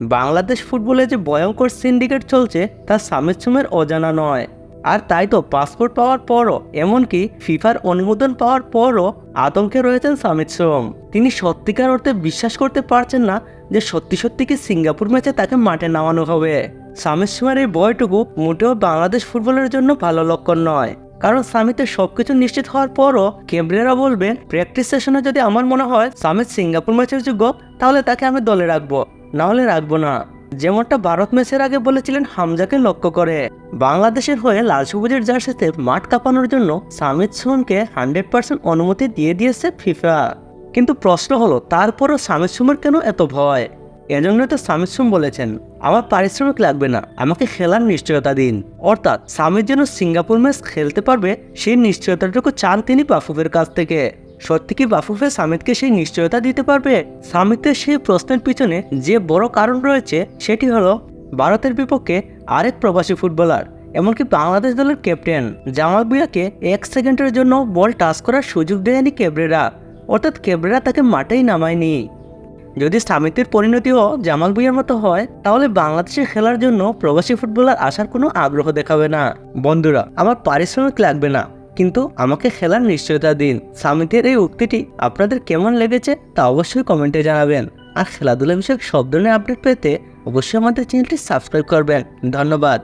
বাংলাদেশ ফুটবলে যে ভয়ঙ্কর সিন্ডিকেট চলছে তা সামিদ সুমের অজানা নয়। আর তাই তো পাসপোর্ট পাওয়ার পরও, এমনকি ফিফার অনুমোদন পাওয়ার পরও আতঙ্কে রয়েছেন সামিদ সোম তিনি সত্যিকার অর্থে বিশ্বাস করতে পারছেন না যে সত্যি সত্যি কি সিঙ্গাপুর ম্যাচে তাকে মাঠে নামানো হবে। সামিদ সোমের এই বয়টুকু মোটেও বাংলাদেশ ফুটবলের জন্য ভালো লক্ষণ নয়। কারণ সামিতের সবকিছু নিশ্চিত হওয়ার পরও কেমব্রেরা বলবেন, প্র্যাকটিস সেশনে যদি আমার মনে হয় সামিত সিঙ্গাপুর ম্যাচের যোগ্য, তাহলে তাকে আমি দলে রাখব। না হলে রাখব না। যেমনটা ভারত ম্যাচের আগে বলেছিলেন হামজাকে লক্ষ্য করে। বাংলাদেশের হয়ে লাল সবুজের জার্সিতে মাঠ কাঁপানোর জন্য সামিত সুমনকে হান্ড্রেড পার্সেন্ট অনুমতি দিয়ে দিয়েছে ফিফা। কিন্তু প্রশ্ন হলো, তারপরও সামিত সুমের কেন এত ভয়? এজন্য তো সামিত সুম বলেছেন, আমার পারিশ্রমিক লাগবে না, আমাকে খেলার নিশ্চয়তা দিন। অর্থাৎ সামিত যেন সিঙ্গাপুর ম্যাচ খেলতে পারবে, সেই নিশ্চয়তাটুকু চান তিনি বাফুফের কাছ থেকে। সত্যি কি বাফুফে সামিতকে সেই নিশ্চয়তা দিতে পারবে? সামিতের সেই প্রশ্নের পিছনে যে বড় কারণ রয়েছে, সেটি হলো ভারতের বিপক্ষে আরেক প্রবাসী ফুটবলার, এমনকি বাংলাদেশ দলের ক্যাপ্টেন। জামাল বুয়াকে এক সেকেন্ডের জন্য বল টাচ করার সুযোগ দেয়নি কেবরেরা। অর্থাৎ কেবরেরা তাকে মাঠেই নামায়নি। যদি সামিতের পরিণতিও জামাল ভুইয়ার মতো হয়, তাহলে বাংলাদেশে খেলার জন্য প্রবাসী ফুটবলার আসার কোনো আগ্রহ দেখাবে না। বন্ধুরা, আমার পারিশ্রমিক লাগবে না। কিন্তু আমাকে খেলার নিশ্চয়তা দিন। সামিতের এই উক্তিটি আপনাদের কেমন লেগেছে তা অবশ্যই কমেন্টে জানাবেন। আর খেলাধুলা বিষয়ক সব ধরনের আপডেট পেতে অবশ্যই আমাদের চ্যানেলটি সাবস্ক্রাইব করবেন। ধন্যবাদ।